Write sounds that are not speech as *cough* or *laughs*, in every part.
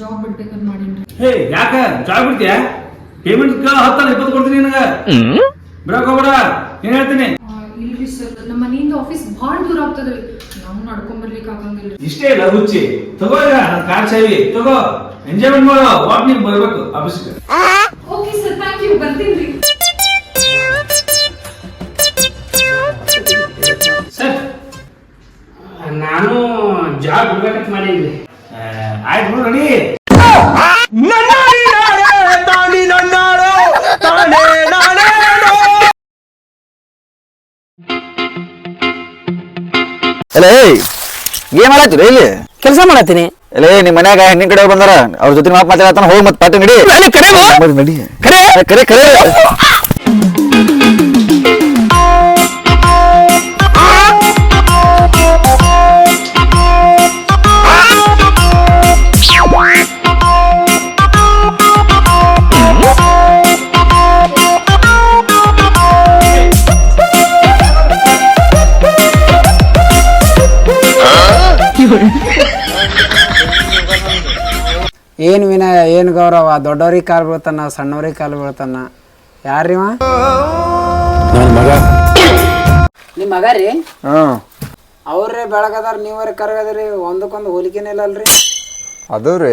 Job ಬಿಡ್ಬೇಕಂತ ಮಾಡೀನ್ರಿ. ಹೇ ಯಾಕ? Job ಬಿಡ್ತೀಯ? Payment ಹತ್ತಲ್ಲ ಇಪ್ಪತ್ತು ಕೊಡ್ತೀನಿ ನಿನಗ. ಬಿಡಕ್ ಹೋಗ್ಬೇಡ ಏನ್ ಹೇಳ್ತೀನಿ? ಇಲ್ರಿ ಸರ್ ನಮ್ಮ ಮನೆಯಿಂದ ಆಫೀಸ್ ಭಾಳ ದೂರ ಆಗ್ತದ್ರಿ ನಾವು ನಡ್ಕೊಂಡ್ ಬರ್ಲಿಕ್ಕೆ ಆಗಂಗಿಲ್ಲ ಇಷ್ಟೇ ಇಲ್ಲ ಹುಚ್ಚಿ. ತಗೋ ಈಗ ನನ್ನ ಕಾರ್ ಚಾವಿ. ತಗೋ. ಎಂಜಾಯ್ಮೆಂಟ್ ಮಾಡೋ. ವಾಟ್ ನೀನ್ ಬರ್ಬೇಕು ಆಫೀಸ್ಗೆ ಓಕೆ ಸರ್ ಥ್ಯಾಂಕ್ ಯು ಬರ್ತೀನಿ ಸರ್. ನಾನು ಜಾಬ್ ಬಿಡ್ಬೇಕಂತ ಮಾಡೀನಿ ಆಯ್ತು ಬಿಡು ರೆಡಿ ಎಲ್ಲ ಏಯ್ ಏನ್ ಮಾಡತ್ತೀರಿ ಇಲ್ಲಿ? ಕೆಲಸ ಮಾಡತ್ತೀನಿ. ಎಲ್ಲ ನಿಮ್ ಮನ್ಯಾಗ ಹೆಣ್ಣಿನ ಕಡೆ ಬಂದಾರ. ಅವ್ರ ಜೊತೆ ಮಾತು ಮಾತಾಡತಾನ ಹೋಗಿ ಮತ್ತೆ ಪಾಟಿ ನಡಿ. ನನಗ್ ಕರೆವು? ಮತ್ತ್ ನಡಿ. ಕರೆ. ಕರೆ ಕರೆ. ಏನು ವಿನಯ ಏನು ಗೌರವ? ದೊಡ್ಡವ್ರಿಗೆ ಕಾಲು ಬೀಳ್ತಾನ ಸಣ್ಣವ್ರಿಗೆ ಕಾಲು ಬೀಳ್ತಾನ? ಯಾರಿವ ನಿಮ್ಮ ಮಗ ರೀ? ಅವ್ರೆ ಅವ್ರೇ ಬೆಳಗದಾರ ನೀವ್ರಿ ಕರಗದ್ರಿ ಒಂದಕ್ಕೊಂದು ಹೋಲಿಕೆನೇ ಇಲ್ಲ ಅಲ್ರಿ? ಅದು ರೀ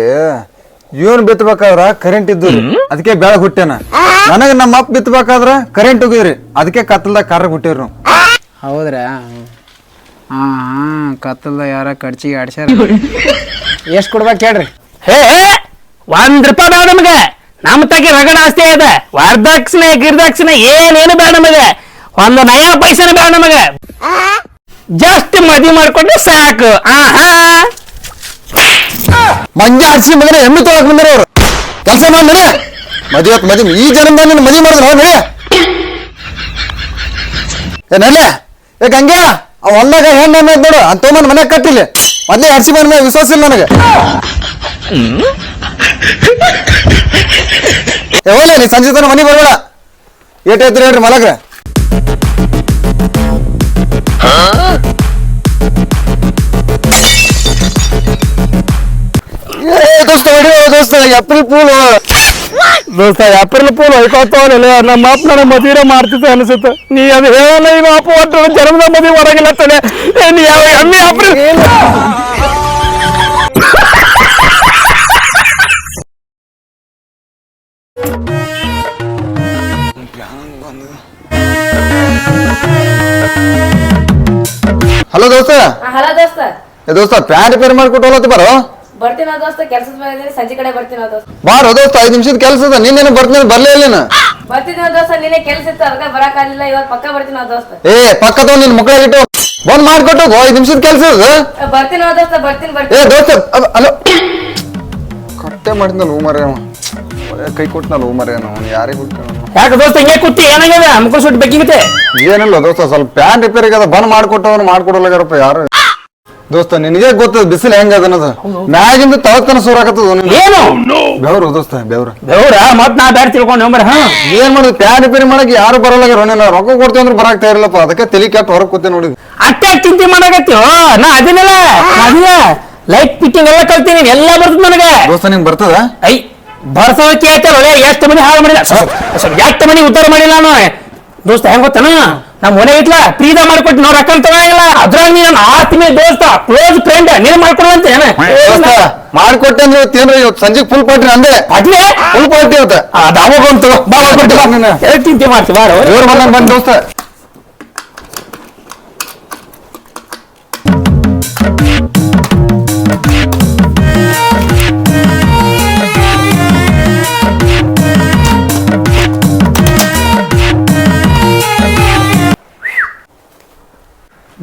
ಇವನ್ ಬಿತ್ತಬೇಕಾದ್ರ ಕರೆಂಟ್ ಇದ್ದು ಅದಕ್ಕೆ ಬೆಳಗ್ ಹುಟ್ಟೇನ. ನನಗ ನಮ್ಮ ಅಪ್ಪ ಬಿತ್ತಬೇಕಾದ್ರ ಕರೆಂಟ್ ಹೋಗಿದ್ರಿ ಅದಕ್ಕೆ ಕತ್ತಲ್ದಾಗ ಕಾರ್ ಹುಟ್ಟಿರ್ ನಾವು. ಹೌದ್ರಾ? ಹಾಂ. ಹಾಂ ಕತ್ತಲ್ದ ಯಾರ ಖರ್ಚಿಗೆ ಆಡ್ಸ್ಯಾರ. ಎಷ್ಟು ಕೊಡ್ಬೇಕು ಹೇಳ್ರಿ? ಹೇ ಒಂದ್ ರೂಪಾಯಿ ಬೇಡ ನಮಗೆ. ನಮ್ಮ ತಗಿ ರಗಡ ಆಸ್ತಿ ಇದೆ. ವರದಕ್ಷಿಣೆ ಗಿರ್ದಕ್ಷಿಣೆ ಏನೇನು ಬೇಡ ನಮಗೆ. ಒಂದು ನಯಾ ಪೈಸೆನ ಬೇಡ ನಮಗೆ. ಜಸ್ಟ್ ಮದಿ ಮಾಡ್ಕೊಂಡ್ರೆ ಸಾಕು. ಆಹಾ. ಮಂಜ ಹರಿಸಿ ಮಗನ ಎಮ್ಮೆ ತೊಳಕ್ ಬಂದ್ರೆ ಅವ್ರು. ಕೆಲಸ ಮಾಡಿ ನಡೆ ಮದುವೆ ಮದುವೆ ಈ ಜನ್ಮದಾಗ ಮದಿ ಮದುವೆ ಮಾಡಿದ್ರ ನಡೆ ಏ ನಡೆ ಏ ಗಂಗೆ ಅವ ಹೊಲ್ದಾಗ ಹೆಣ್ಣು ಎಮ್ಮೆ ಐತ್ ನೋಡು ಅಂತ ತೊಗೊಂಬಂದ್ ಮನ್ಯಾಗ ಕಟ್ಟಿಲ್ಲ ಮೊದ್ಲೇ ಹರಿಸಿ ಬಂದ ಮೇಲೆ ವಿಶ್ವಾಸ ಇಲ್ಲ ನನಗೆ ಏ ಹೋಗ್ಲಿ ನೀ ಸಂಜೆ ತನ ಮನೆಗೆ ಬರಬೇಡ ಏಟೈತ್ರಿ ಹೇಳ್ರಿ ಮಲಗ್ರ ಏ ದೋಸ್ತ ಹೊಡಿಯೋ ದೋಸ್ತ ಏಪ್ರಿಲ್ ಫೂಲ್ ದೋಸ್ತ ಏಪ್ರಿಲ್ ಪೂಲ್ ಹೊಯ್ಕೋತವಲ್ಲ ನಮ್ಮ ಅಪ್ಪ ನನಗೆ ಮದುವೆ ಮಾಡ್ತಿದ್ದೆ ಅನಿಸುತ್ತೆ ನೀ ಅದು ಹೇಳಲ್ಲ ಈಗ ಅಪ್ಪ ಒಟ್ಟು ಜನ್ಮದ ಮದುವೆ ಹೊರಗಿಲ್ಲ ತಾನೆ ಏ, ನೀ ಯಾವ ಎಮ್ಮೆ ಏಪ್ರಿಲ್ ಹಲೋ ದೋಸ್ತ ಹಲೋ ದೋಸ್ತ ಏ ದೋಸ್ತ ಪ್ಯಾನ್ ರಿಪೇರ್ ಮಾಡ್ಕೊಟ್ಟು ಹೋಲತ್ತಿ ಬಾರೋ ಬರ್ತೀನ ದೋಸ್ತ ಕೆಲ್ಸದ ಮೇಲೆ ಸಂಜೆ ಕಡೆ ಬರ್ತೀನಿ ದೋಸ್ತ. ಬಾರ್ ದೋಸ್ತ ಐದು ನಿಮಿಷದ ಕೆಲಸ ಅದ ನಿನ್ನೇನು ಬರ್ತೀನಿ ಬರ್ಲೇ ಇಲ್ಲ ಬರ್ತಿದ್ನ ದೋಸ್ತ ನಿನ್ನೆ ಕೆಲಸ ಇತ್ತು ಅದಕ್ಕೆ ಬರಕ್ಕಾಗಲಿಲ್ಲ ಇವತ್ತು ಪಕ್ಕ ಬರ್ತೀನಿ ದೋಸ್ತ. ಏ ಪಕ್ಕದ ನಿನ್ ಮಕ್ಕಳಿಟ್ಟು ಬಂದ್ ಮಾಡ್ಕೊಟ್ಟು ಐದು ನಿಮಿಷದ ಕೆಲಸ ಅದ? ಬರ್ತೀನಿ ದೋಸ್ತ ಬರ್ತೀನಿ ಏ ಬರ್ತೀನಿ ದೋಸ್ತ ಅಲ್ಲ- ಅಲೋ. ಕಟ್ಟೆ ಮಾಡಿದ ಹೂ ಮರ ಕೈ ಕೊಟ್ಟನಲ್ಲ ಹೂ ಮರ ಯಾರಿಗೆ ಬಿಟ್ಟು ಯಾಕೆ ದೋಸ್ತ ಹಿಂಗೆ ಕುತ್ತಿ ಏನಾಗ್ಯದ? ಮುಖ ಸುಟ್ಟು ಬೇಕಿಗುತ್ತೆ? ಏನಿಲ್ಲ ದೋಸ್ತ ಸ್ವಲ್ಪ ಪ್ಯಾನ್ ರಿಪೇರಿಗೆ ಅದ ಬಂದ್ ಮಾಡ್ಕೊಟ್ಟವನು ಮಾಡ್ಕೊಡಲಾಗ್ಯಾರಪ್ಪ ಯಾರು? ದೋಸ್ತ ನಿನಗೆ ಗೊತ್ತದ ಬಿಸಿಲು ಹೆಂಗ ಅದನ್ನದ ಮ್ಯಾಗಿಂದ ತಳತನ ಆಗತ್ತದ ಏನು? ಬೆವ್ರು ದೋಸ್ತ ಬೆವ್ರ. ದೇವ್ರ ಮತ್ ನಾ ಬ್ಯಾಡ ತಿಳ್ಕೊಂಡು ಹೋಗ್ಬರ ಹಾ? ಏನ್ ಮಾಡುದು? ಪ್ಯಾನ್ ರಿಪೇರಿ ಮಾಡಕ್ ಯಾರು ಬರಲ್ಲ ರೊಕ್ಕ ಕೊಡ್ತೀವಿ ಅಂದ್ರೆ ಬರಾಕ್ತಾ ಇರಲ್ಲಪ್ಪ. ಅದಕ್ಕೆ ತಲಿ ಕೆಟ್ಟ ಹೊರಗೆ ಕೂತೆ ನೋಡಿ. ಅಟ್ಟೆ ಚಿಂತೆ ಮಾಡಕತ್ತೀವ ನಾ ಅದನ್ನೆಲ್ಲ ಅದಿಲ್ಲ ಲೈಟ್ ಫಿಟ್ಟಿಂಗ್ ಎಲ್ಲ ಕಲ್ತೀನಿ ಎಲ್ಲ ಬರ್ತದ ನನಗೆ. ದೋಸ್ತ ನಿಂಗೆ ಬರ್ತದ? ಐ ಬರ್ಸವ ಕೇಳ್ತಾರ ಒಳ್ಳೆ? ಎಷ್ಟು ಮನಿ ಹಾಳು ಮಾಡಿಲ್ಲ? ಎಷ್ಟು ಮನಿ ಉದ್ಧಾರ ಮಾಡಿಲ್ಲ ನಾನು? ದೋಸ್ತ ಹೆಂಗ್ ಗೊತ್ತನ? ನಮ್ಮ ಮನೆ ಐತ್ಲ ಪ್ರೀದ ಮಾಡ್ಕೊಟ್ಟು ನಾವು ರೊಕ್ಕ ತಗೊಳಂಗಿಲ್ಲ ಅದ್ರಾಗ ನೀನು ಆತ್ಮೀಯ ದೋಸ್ತ ಕ್ಲೋಸ್ ಫ್ರೆಂಡ್ ನೀನ್ ಮಾಡ್ಕೊಡುವಂತ ಏನ? ಮಾಡ್ಕೊಟ್ಟೆ ಅಂದ್ರೆ ತಿನ್ರಿ ಇವತ್ತು ಸಂಜೆ ಫುಲ್ ಪಾರ್ಟಿ ಅಂದ್ರೆ ಅದ್ನೇ ಫುಲ್ ಪಾರ್ಟಿ ಇವತ್ತು. ಅದಾವ ಬಂತು. ಬಾ ಮಾಡ್ಕೊಟ್ಟು ಚಿಂತೆ ಮಾಡ್ತೀವಿ ಬಾರ. ಇವ್ರು ಬಂದ ಬಂದ್ ದೋಸ್ತ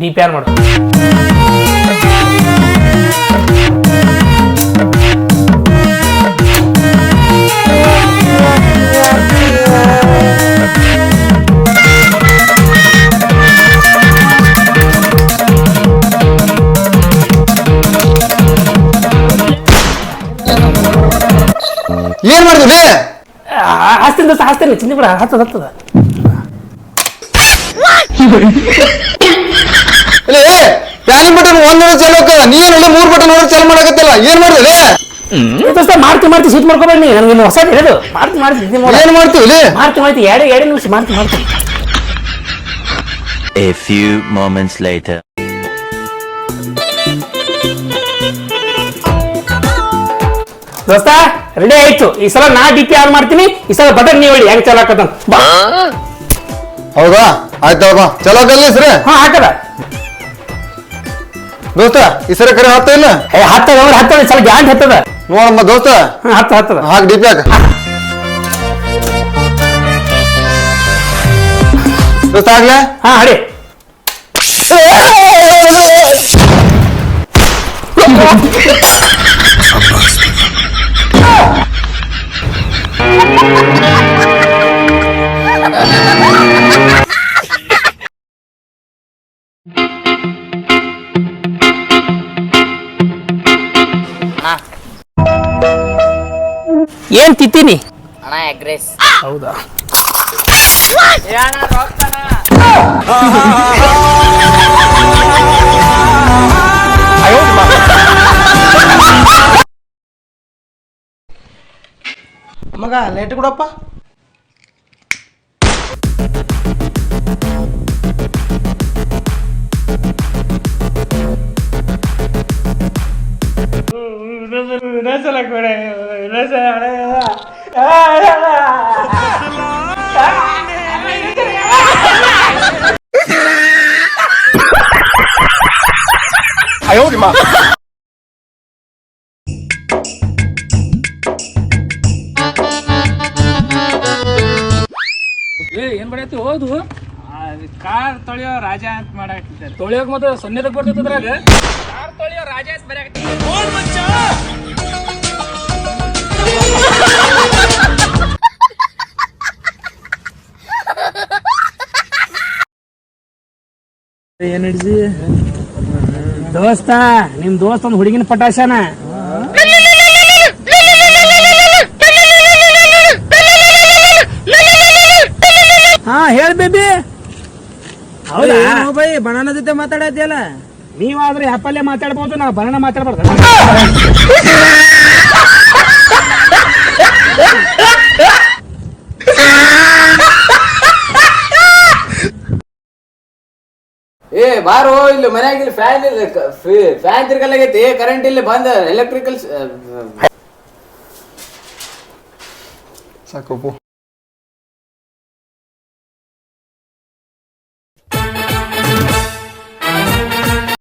ಡಿ ಪಿ ಆರ್ ಮಾಡು ಏನ್ ಮಾಡಿದ್ರಿ ಹಸ್ತಿನ ದೋಸ್ತ ಹಸ್ತಿನ ಚಿಂತೆ ಬಿಡ ಹತ್ತದ ಹತ್ತದ. *laughs* ಇಲ್ಲ ಏ ಪ್ಯಾನಿಂಗ್ ಬಟನ್ ಒಂದ್ ನೋಡ ಚಾಲು ಆಗ್ತದ ನೀ ಏನ್ ಮೂರ್ ಬಟನ್ ನೋಡ ಚಾಲು ಮಾಡಕತ್ತಲ್ಲ? ಏನ್ ಮಾಡಿದ್ರಿ ಏ ದೋಸ್ತ ಮಾಡ್ತಿ ಮಾಡ್ತಿ ಸಿಟ್ ಮಾಡ್ಕೊಬೇಡಿ ನನಗೆ ಹೊಸ ಹೇಳು ಮಾಡ್ತಿ ಮಾಡ್ತಿ. ಏನ್ ಮಾಡ್ತೀವಿ ಇಲ್ಲಿ ಮಾಡ್ತಿ ಮಾಡ್ತಿ ಎರಡು ಎರಡು ನಿಮಿಷ ಮಾಡ್ತಿ ಮಾಡ್ತಿ A few moments later. ದೋಸ್ತ ರೆಡಿ ಆಯ್ತು. ಈ ಸಲ ನಾ ಡಿ ಪಿ ಆನ್ ಮಾಡ್ತೀನಿ. ಈ ಸಲ ಬಟನ್ ನೀವು ಹೇಳಿ ಹೆಂಗ್ ಚಲಾಕತ್ತ ಬಾ. ಹೌದಾ? ಆಯ್ತಾ ಚಲೋ ಕಲ್ಲಿ ಸರಿ? ಹಾ ಹಾಕದ. ದೋಸ್ತ ಈ ಸರಿ ಕರೆ ಹತ್ತ ಇಲ್ಲ? ಏ ಹತ್ತದ ಅಂದ್ರೆ ಹತ್ತದ ಸಲ ಗ್ಯಾಂಟ್ ಹತ್ತದ. ನೋಡಮ್ಮ ದೋಸ್ತ. ಹಾ ಹತ್ತ ಹತ್ತದ. ಹಾಕ್ ಡಿ ಪಿ ಹಾಕ. ದೋಸ್ತ ಆಗ್ಲೇ? ಹಾ ಹಡಿ. ಏನ್ ತಿತ್ತೀನಿ ಅಣ್ಣ ಎಗ್ರೆಸ್ ಹೌದಾ? ಮಗ ಲೇಟ್ ಕೊಡಪ್ಪ. ಏನ್ ಮಾಡೈತಿ ಹೋದು ಕಾರ್ ತೊಳೆಯೋ ರಾಜ ಅಂತ ಮಾಡಾಕ್ತಿದ್ದಾರೆ ತೊಳೆಯೋಕ್ ಮತ್ತೆ ಸೊನ್ನೆದಕ್ ಬರ್ತೈತದ್ರಾಗ ಕಾರ್ ತೊಳೆಯೋ ರಾಜ ಅಂತ ಬರೆಯಾಕತ್ತಿ ಏನ್ ಹಿಡ್ಸಿ ದೋಸ್ತ ನಿಮ್ ದೋಸ್ತ ಒಂದ್ ಹುಡುಗಿನ ಪಟಾಶನ ಹಾ ಹೇಳ್ ಬೇಬಿ. ಹೌದಾ? ಬೈ ಬಣನ ಜೊತೆ ಮಾತಾಡತ್ತಿಯಲ್ಲ ನೀವಾದ್ರೆ ಆಪಲ್ಲೇ ಮಾತಾಡ್ಬೋದು ನಾ ಬರೋಣ ಮಾತಾಡ್ಬಾರ್ದು. ಏ ಬಾರೋ ಇಲ್ಲಿ ಮನ್ಯಾಗ ಇಲ್ಲಿ ಫ್ಯಾನ್ ಇಲ್ಲ ಫ್ಯಾನ್ ತಿರ್ಗಲಾಗೈತಿ ಕರೆಂಟ್ ಇಲ್ಲಿ ಬಂದ ಎಲೆಕ್ಟ್ರಿಕಲ್ ಸಾಕಪ್ಪು